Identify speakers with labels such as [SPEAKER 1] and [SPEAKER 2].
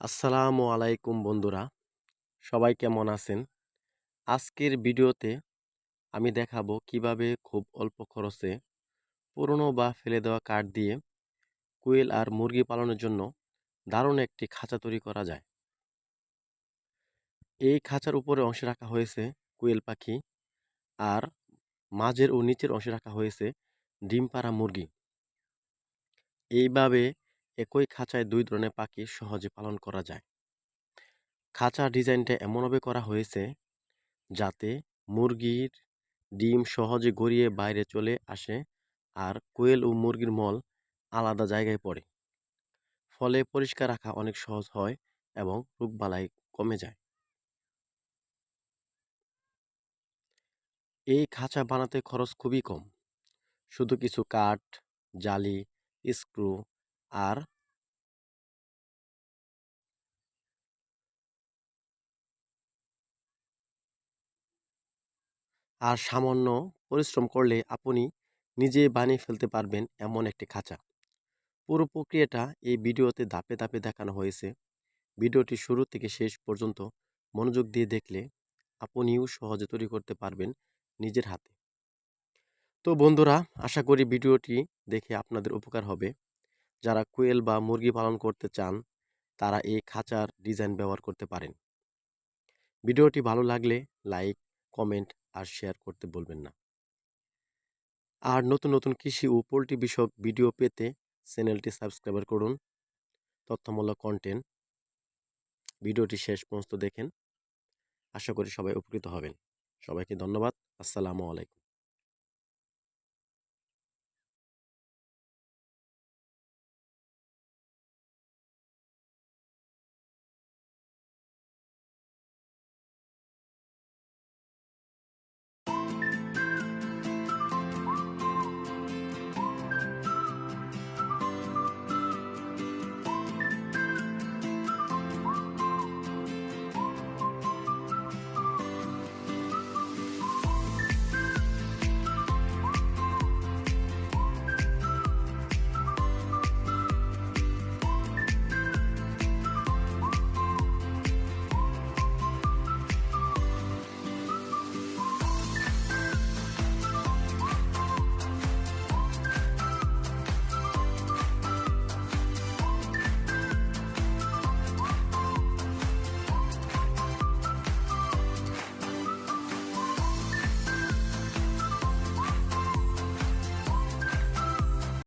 [SPEAKER 1] আসসালামু আলাইকুম বন্ধুরা, সবাই কেমন আছেন? আজকের ভিডিওতে আমি দেখাবো কীভাবে খুব অল্প খরচে পুরনো বা ফেলে দেওয়া কাঠ দিয়ে কোয়েল আর মুরগি পালনের জন্য দারুণ একটি খাঁচা তৈরি করা যায়। এই খাঁচার উপরে অংশে রাখা হয়েছে কোয়েল পাখি আর মাঝের ও নিচের অংশে রাখা হয়েছে ডিম পাড়া মুরগি। এইভাবে একই খাঁচায় দুই ধরনের পাখি সহজে পালন করা যায়। খাঁচার ডিজাইনটা এমনভাবে করা হয়েছে যাতে মুরগির ডিম সহজে গড়িয়ে বাইরে চলে আসে আর কোয়েল ও মুরগির মল আলাদা জায়গায় পড়ে। ফলে পরিষ্কার রাখা অনেক সহজ হয় এবং রোগবালাই কমে যায়। এই খাঁচা বানাতে খরচ খুবই কম। শুধু কিছু কাঠ, জালি, স্ক্রু আর আর সামান্য পরিশ্রম করলে আপনি নিজে বানিয়ে ফেলতে পারবেন এমন একটি খাঁচা। পুরো প্রক্রিয়াটা এই ভিডিওতে ধাপে ধাপে দেখানো হয়েছে। ভিডিওটি শুরু থেকে শেষ পর্যন্ত মনোযোগ দিয়ে দেখলে আপনিও সহজে তৈরি করতে পারবেন নিজের হাতে। তো বন্ধুরা, আশা করি ভিডিওটি দেখে আপনাদের উপকার হবে। যারা কোয়েল বা মুরগি পালন করতে চান, তারা এই খাঁচার ডিজাইন ব্যবহার করতে পারেন। ভিডিওটি ভালো লাগলে লাইক, কমেন্ট আর শেয়ার করতে বলবেন না। আর নতুন নতুন কৃষি ও পোলট্রি বিষয়ক ভিডিও পেতে চ্যানেলটি সাবস্ক্রাইব করুন। তথ্যমূলক কন্টেন্ট ভিডিওটি শেষ পর্যন্ত দেখেন। আশা করি সবাই উপকৃত হবেন। সবাইকে ধন্যবাদ। আসসালামু আলাইকুম।